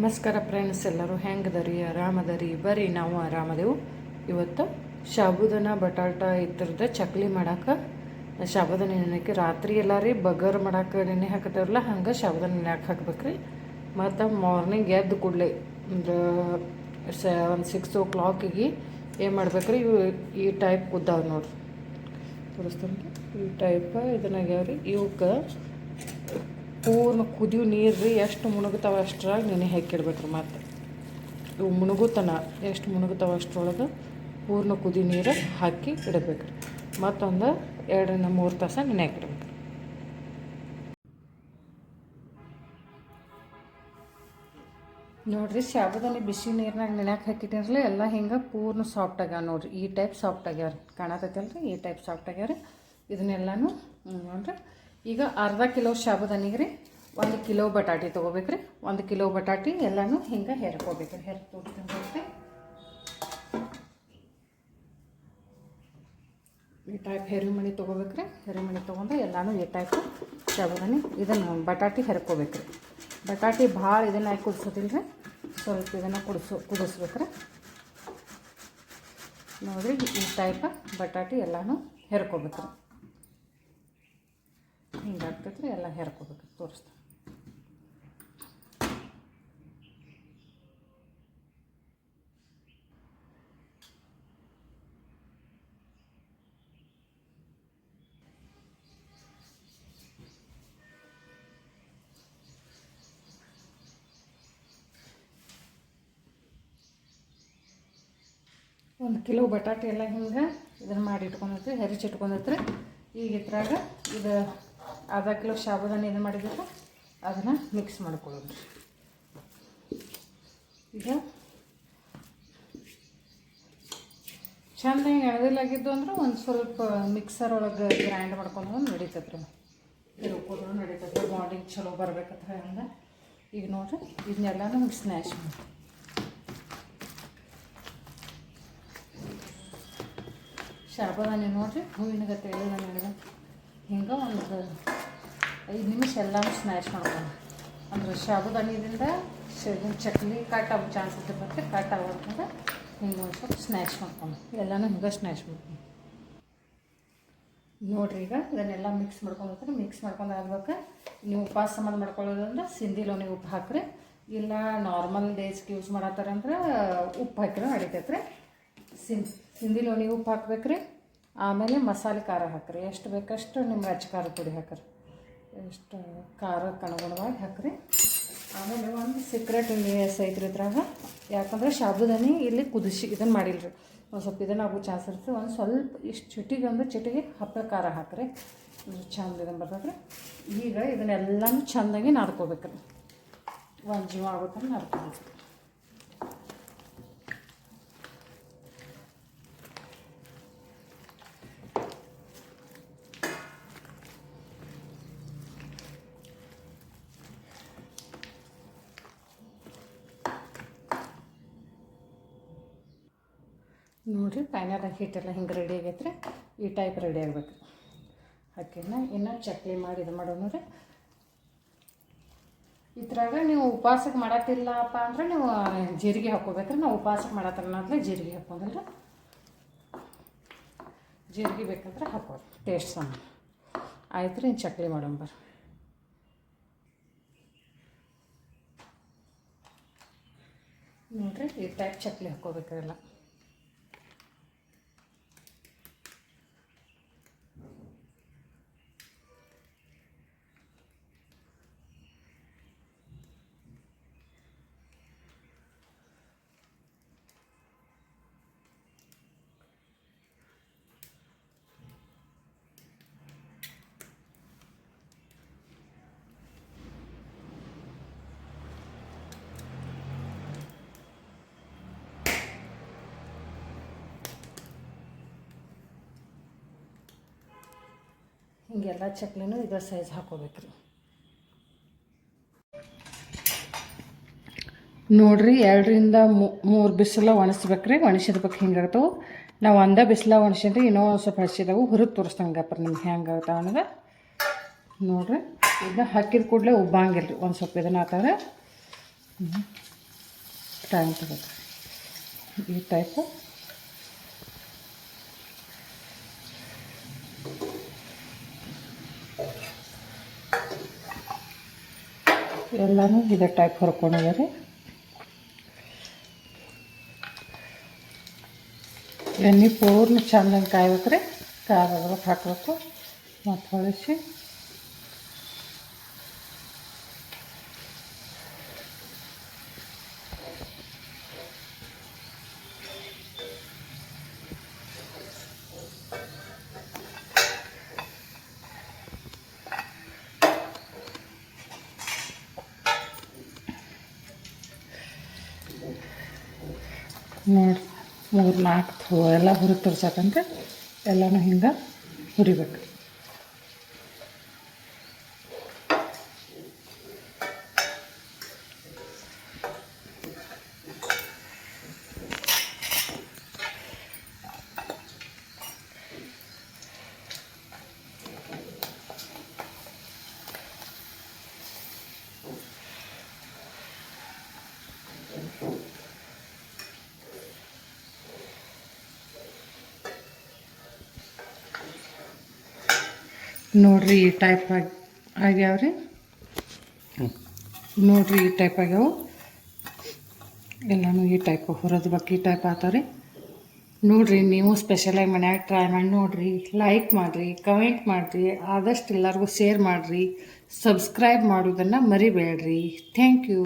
ನಮಸ್ಕಾರ ಫ್ರೆಂಡ್ಸ್, ಎಲ್ಲರೂ ಹೆಂಗದರಿ? ಆರಾಮದರಿ? ಬರ್ರಿ, ನಾವು ಆರಾಮದೇವು. ಇವತ್ತು ಶಾಬುದನ ಬಟಾಟ ಇತ್ತರದ ಚಕ್ಲಿ ಮಾಡಕ್ಕೆ ಶಾಬುದನ ನೆನೆಕ್ಕೆ ರಾತ್ರಿ ಎಲ್ಲ ರೀ ಬಗರ್ ಮಾಡಕ್ಕೆ ನೆನೆ ಹಾಕತ್ತವ್ರಲ್ಲ ಹಂಗೆ ಶಾಬುದನ ನೆನೆಯಕ್ಕೆ ಹಾಕ್ಬೇಕ್ರಿ. ಮತ್ತು ಮಾರ್ನಿಂಗ್ ಎದ್ದು ಕೂಡಲೇ ಒಂದು ಸ, ಒಂದು ಸಿಕ್ಸ್ ಓ ಕ್ಲಾಕಿಗೆ ಏನು ಮಾಡ್ಬೇಕ್ರಿ? ಇವು ಈ ಟೈಪ್ ಕುದ್ದಾವ ನೋಡ್ರಿ. ತೋರಿಸ್ತೀನಿ ಈ ಟೈಪ್ ಇದನ್ನಾಗ್ಯಾವ ರೀ ಇವಕ್ಕೆ ಪೂರ್ಣ ಕುದಿಯು ನೀರು ರೀ ಎಷ್ಟು ಮುಳುಗ್ತಾವ ಅಷ್ಟ್ರಾಗ ನೆನೆ ಹಾಕಿಡ್ಬೇಕ್ರಿ ಮತ್ತೆ. ಇವು ಮುಣುಗುತ್ತನ ಎಷ್ಟು ಮುಳುಗ್ತಾವ ಅಷ್ಟರೊಳಗೆ ಪೂರ್ಣ ಕುದಿ ನೀರು ಹಾಕಿ ಇಡಬೇಕ್ರಿ. ಮತ್ತೊಂದು ಎರಡರಿಂದ ಮೂರು ತಾಸ ನೆನೆ ಹಾಕಿಡ್ಬೇಕು ನೋಡ್ರಿ ಶಾಬದಲ್ಲಿ ಬಿಸಿ ನೀರಿನಾಗ ನೆನೆಯಕ್ಕೆ ಹಾಕಿಟ್ಟಿರಲಿ ಎಲ್ಲ ಹಿಂಗೆ ಪೂರ್ಣ ಸಾಫ್ಟ್ ಆಗ್ಯಾವ ನೋಡ್ರಿ. ಈ ಟೈಪ್ ಸಾಫ್ಟ್ ಆಗ್ಯಾವ ಕಾಣತೈತಲ್ರಿ ಈ ಟೈಪ್ ಸಾಫ್ಟ್ ಆಗ್ಯಾವ ಇದನ್ನೆಲ್ಲನೂ ಹ್ಮ್, ನೋಡ್ರಿ. ಈಗ ಅರ್ಧ ಕಿಲೋ ಶಾಬುದಾನಿಗೆ ರೀ ಒಂದು ಕಿಲೋ ಬಟಾಟಿ ತೊಗೋಬೇಕ್ರಿ. ಒಂದು ಕಿಲೋ ಬಟಾಟಿ ಎಲ್ಲನೂ ಹಿಂಗೆ ಹೆರ್ಕೋಬೇಕ್ರಿ ಹೆರ್ ತೋರಿಸ್ತೀನಿ ಈ ಟೈಪ್ ಹೆರಿಮಣಿ ತೊಗೋಬೇಕ್ರಿ. ಹೆರಿಮಣಿ ತೊಗೊಂಡು ಎಲ್ಲನೂ ಈ ಟೈಪ್ ಶಾಬುದಾನಿ ಇದನ್ನು ಬಟಾಟಿ ಹೆರ್ಕೋಬೇಕ್ರಿ. ಬಟಾಟಿ ಭಾಳ ಇದನ್ನ ಕುದಿಸೋದಿಲ್ಲ ರೀ ಸ್ವಲ್ಪ ಇದನ್ನು ಕುಡಿಸೋ ಕುದಿಸ್ಬೇಕ್ರಿ ನೋಡಿರಿ ಈ ಟೈಪ್ ಬಟಾಟಿ ಎಲ್ಲನೂ ಹೆರ್ಕೋಬೇಕ್ರಿ. ಆಗ್ತೈತ್ರಿ, ಎಲ್ಲ ಹೆರ್ಕೋಬೇಕು ತೋರಿಸ್ತೀನಿ. ಒಂದು ಕಿಲೋ ಬಟಾಟೆ ಎಲ್ಲ ಹಿಂಗೆ ಇದನ್ನು ಮಾಡಿ ಇಟ್ಕೊಂಡೈತ್ರಿ, ಹೆರಿಚಿ ಇಟ್ಕೊಂಡೈತ್ರಿ. ಈಗ ಇದ್ರಾಗ ಇದು ಅರ್ಧ ಕಿಲೋ ಶಾಬುದಾನ ಏನು ಮಾಡಿದ್ರೆ ಅದನ್ನು ಮಿಕ್ಸ್ ಮಾಡ್ಕೊಳ್ಳೋದು. ಈಗ ಚಂದ ಹಿಂಗೆ ಎಳೆದಿಲ್ಲಾಗಿದ್ದು ಅಂದ್ರೆ ಒಂದು ಸ್ವಲ್ಪ ಮಿಕ್ಸರ್ ಒಳಗೆ ಗ್ರೈಂಡ್ ಮಾಡ್ಕೊಂಡು ನಡೀತೈತೆ ರೀ ರುಬ್ಕೋದ್ರು ನಡೀತೈತೆ ಬಾಡಿಗೆ ಚಲೋ ಬರ್ಬೇಕಂತ ಹಂಗೆ. ಈಗ ನೋಡ್ರಿ, ಇದನ್ನೆಲ್ಲನೂ ಸ್ನ್ಯಾಶ್ ಮಾಡಿ. ಶಾಬುದಾನಿ ನೋಡ್ರಿ, ಹೂವಿನ ಗತ್ತೆ ಹೇಳಿದ ನನಗೆ ಹಿಂಗೆ ಒಂದು ಐದು ನಿಮಿಷ ಎಲ್ಲನೂ ಸ್ನ್ಯಾಶ್ ಮಾಡ್ಕೊಳ್ಳೋಣ ಅಂದ್ರೆ ಸಾಬುದಾನಿದಿಂದ ಚಕ್ಲಿ ಕಟ್ ಆಗೋ ಚಾನ್ಸಸ್ ಮತ್ತೆ ಕಟ್ ಆಗೋದ್ರಿಂದ ಹಿಂಗೆ ಒಂದು ಸ್ವಲ್ಪ ಸ್ನ್ಯಾಶ್ ಮಾಡ್ಕೊಂಡು ಎಲ್ಲನೂ ಹಿಂಗೆ ಸ್ನ್ಯಾಶ್ ಮಾಡ್ಕೊಂಡು ನೋಡಿರಿ ಈಗ ಇದನ್ನೆಲ್ಲ ಮಿಕ್ಸ್ ಮಾಡ್ಕೊಂಡಿರ್ತೀರಿ ಮಿಕ್ಸ್ ಮಾಡ್ಕೊಂಡು ಆಗ್ಬೇಕು ನೀವು ಉಪವಾಸ ಸಂಬಂಧ ಮಾಡ್ಕೊಳ್ಳೋದಂದ್ರೆ ಸಿಂಧಿ ಲೋನಿ ಉಪ್ಪು ಹಾಕ್ರಿ. ಇಲ್ಲ ನಾರ್ಮಲ್ ಡೇಸ್ಗೆ ಯೂಸ್ ಮಾಡತ್ತಾರಂದ್ರೆ ಉಪ್ಪು ಹಾಕಿದ್ರೆ ನಡಿತೈತೆ ರೀ ಸಿಂಧಿ ಲೋನಿಗೆ ಉಪ್ಪು ಹಾಕ್ಬೇಕ್ರಿ. ಆಮೇಲೆ ಮಸಾಲೆ ಖಾರ ಹಾಕ್ರಿ. ಎಷ್ಟು ಬೇಕಷ್ಟು ನಿಮ್ಮ ರಚ ಖಾರ ಪುಡಿ ಹಾಕ್ರಿ. ಎಷ್ಟು ಖಾರಕ್ಕೆ ಅನುಗುಣವಾಗಿ ಹಾಕ್ರಿ. ಆಮೇಲೆ ಒಂದು ಸೀಕ್ರೆಟ್ ಇಂಗ್ರೀಡಿಯನ್ಸ್ ಐತ್ರಿ ಇದ್ರಾಗ. ಯಾಕಂದ್ರೆ ಶಾಬುದಾನಿ ಇಲ್ಲಿ ಕುದಿಸಿ ಇದನ್ನು ಮಾಡಿಲ್ರಿ. ಒಂದು ಸ್ವಲ್ಪ ಇದನ್ನು ಆಗೋ ಚಾನ್ಸ್ ಒಂದು ಸ್ವಲ್ಪ ಇಷ್ಟು ಚಿಟಿಗೆ ಅಂದ್ರೆ ಚಿಟಿಗೆ ಹಪ್ಪಳ ಖಾರ ಹಾಕ್ರಿ. ಚಂದ ಇದನ್ನು ಬರ್ತದ್ರಿ. ಈಗ ಇದನ್ನೆಲ್ಲನೂ ಚೆಂದಾಗಿ ನಾಡ್ಕೋಬೇಕ್ರಿ. ಒಂದು ಜೀವ ಆಗುತ್ತೆ ನಾದ್ಕೋಬೇಕು ನೋಡಿರಿ ಪ್ಯಾನ್ಯಾಗ ಹಿಟ್ಟೆಲ್ಲ ಹಿಂಗೆ ರೆಡಿ ಆಗೈತೆ ರೀ ಈ ಟೈಪ್ ರೆಡಿ ಆಗ್ಬೇಕು. ಅಕ್ಕಿನ ಇನ್ನು ಚಕ್ಲಿ ಮಾಡಿ ಇದು ಮಾಡೋಣ ರೀ ಇದ್ರಾಗ ನೀವು ಉಪವಾಸಕ್ಕೆ ಮಾಡತ್ತಿಲ್ಲಪ್ಪ ಅಂದ್ರೆ ನೀವು ಜೀರಿಗೆ ಹಾಕ್ಕೋಬೇಕ್ರಿ. ನಾವು ಉಪವಾಸಕ್ಕೆ ಮಾಡತ್ತಲ್ಲ ಜೀರಿಗೆ ಹಾಕೋದಿಲ್ಲ ಜೀರಿಗೆ ಬೇಕಂದ್ರೆ ಹಾಕೋದು ಟೇಸ್ಟ್ ಸಮ. ಆಯ್ತು ರೀ ಚಕ್ಲಿ ಮಾಡೋಣ ಬರ್ರಿ. ನೋಡಿರಿ, ಈ ಟೈಪ್ ಚಕ್ಲಿ ಹಾಕ್ಕೋಬೇಕ್ರಿ ಹಿಂಗೆಲ್ಲ ಚಕ್ಲಿನೂ ಇದರ ಸೈಜ್ ಹಾಕೋಬೇಕ್ರಿ. ನೋಡ್ರಿ ಎರಡರಿಂದ ಮೂರು ಬಿಸಿಲ ಒಣಸ್ಬೇಕ್ರಿ ಒಣಸಿದ್ಬೇಕು ಹಿಂಗಿರ್ತವೆ. ನಾವು ಒಂದೇ ಬಿಸಿಲ ಒಣಸಿದ್ರೆ ಇನ್ನೂ ಒಂದು ಸ್ವಲ್ಪ ಹಸಿದವು, ಹುರಿದು ತೋರಿಸ್ದಂಗಪ್ಪ ನಿಮ್ಗೆ ಹೆಂಗೆ ಆಗ್ತಾವ ಅನ್ನೋದು. ನೋಡ್ರಿ ಇದನ್ನ ಹಾಕಿದ ಕೂಡಲೇ ಉಬ್ಬಂಗಿಲ್ಲ ರೀ ಒಂದು ಸ್ವಲ್ಪ ಇದನ್ನ ಹಾಕಿದ್ರೆ ಟೈಮ್ ತಗೋತಾರೆ ಈ ಟೈಪು ಎಲ್ಲನೂ ಇದೇ ಟೈಪ್ ಹೊರ್ಕೊಂಡಿದ್ದಾರೆ. ಎಣ್ಣೆ ಪೂರ್ಣ ಚಂದಂಗೆ ಕಾಯ್ಬೇಕು ರೀ ಕಾಯ್ದಾಗ ಹಾಕಬೇಕು. ಮತ್ತು ಹೊಳಿಸಿ ನೋಡಿ ಮೂರು ನಾಲ್ಕು ಥೋ ಎಲ್ಲ ಹುರಿ ತೋರ್ಸಕ್ಕಂತ ಎಲ್ಲನೂ ಹಿಂಗೆ ಹುರಿಬೇಕು. ನೋಡ್ರಿ ಈ ಟೈಪ್ ಆಗಿ ಆಗ್ಯಾವ್ರಿ ನೋಡ್ರಿ ಈ ಟೈಪ್ ಆಗ್ಯಾವ. ಎಲ್ಲನೂ ಈ ಟೈಪ್ ಹೊರದು ಬಗ್ಗೆ ಈ ಟೈಪ್ ಆತಾವ್ರಿ ನೋಡ್ರಿ ನೀವು ಸ್ಪೆಷಲಾಗಿ ಮನ್ಯಾಗ ಟ್ರೈ ಮಾಡಿ ನೋಡ್ರಿ ಲೈಕ್ ಮಾಡಿರಿ ಕಮೆಂಟ್ ಮಾಡಿರಿ, ಆದಷ್ಟು ಎಲ್ಲರಿಗೂ ಶೇರ್ ಮಾಡಿರಿ ಸಬ್ಸ್ಕ್ರೈಬ್ ಮಾಡೋದನ್ನು ಮರಿಬೇಡ್ರಿ. Thank you